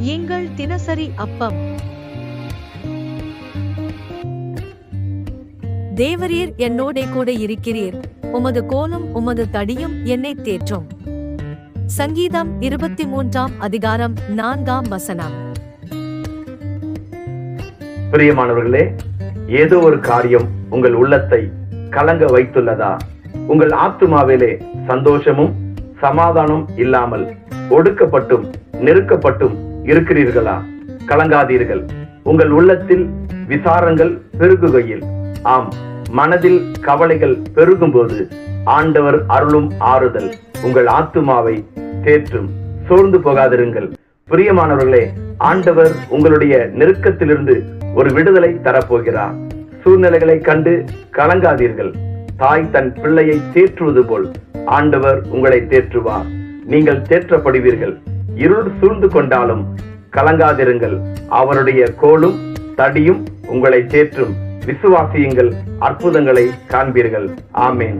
எங்கள் தினசரி அப்பம். தேவரீர் என்னோடே கூட இருக்கிறீர். உமது கோலும் உமது தடியும் என்னை தேற்றும். சங்கீதம் இருபத்தி மூன்றாம் அதிகாரம் நான்காம் வசனம். பிரியமானவர்களே ஏதோ ஒரு காரியம் உங்கள் உள்ளத்தை கலங்க வைத்துள்ளதா? உங்கள் ஆத்துமாவிலே சந்தோஷமும் சமாதானம் இல்லாமல் ஒடுக்கப்பட்டும் நெருக்கப்பட்டும் இருக்கிறீர்களா? கலங்காதீர்கள். உங்கள் உள்ளத்தில் விசாரங்கள் பெருகுகையில். ஆம் மனதில் கவலைகள் பெருகும்போது ஆண்டவர் அருளும் ஆறுதல் உங்கள் ஆத்துமாவை தேற்றும். சோர்ந்து போகாதிருங்கள். பிரியமானவர்களே ஆண்டவர் உங்களுடைய நெருக்கத்திலிருந்து ஒரு விடுதலை தரப்போகிறார். சூழ்நிலைகளை கண்டு கலங்காதீர்கள். தாய் தன் பிள்ளையை தேற்றுவது போல் ஆண்டவர் உங்களை தேற்றுவார். நீங்கள் தேற்றப்படுவீர்கள். இருள் சூழ்ந்து கொண்டாலும் கலங்காதிருங்கள். அவருடைய கோலும் தடியும் உங்களை தேற்றும் விசுவாசியுங்கள் அற்புதங்களை காண்பீர்கள். ஆமேன்.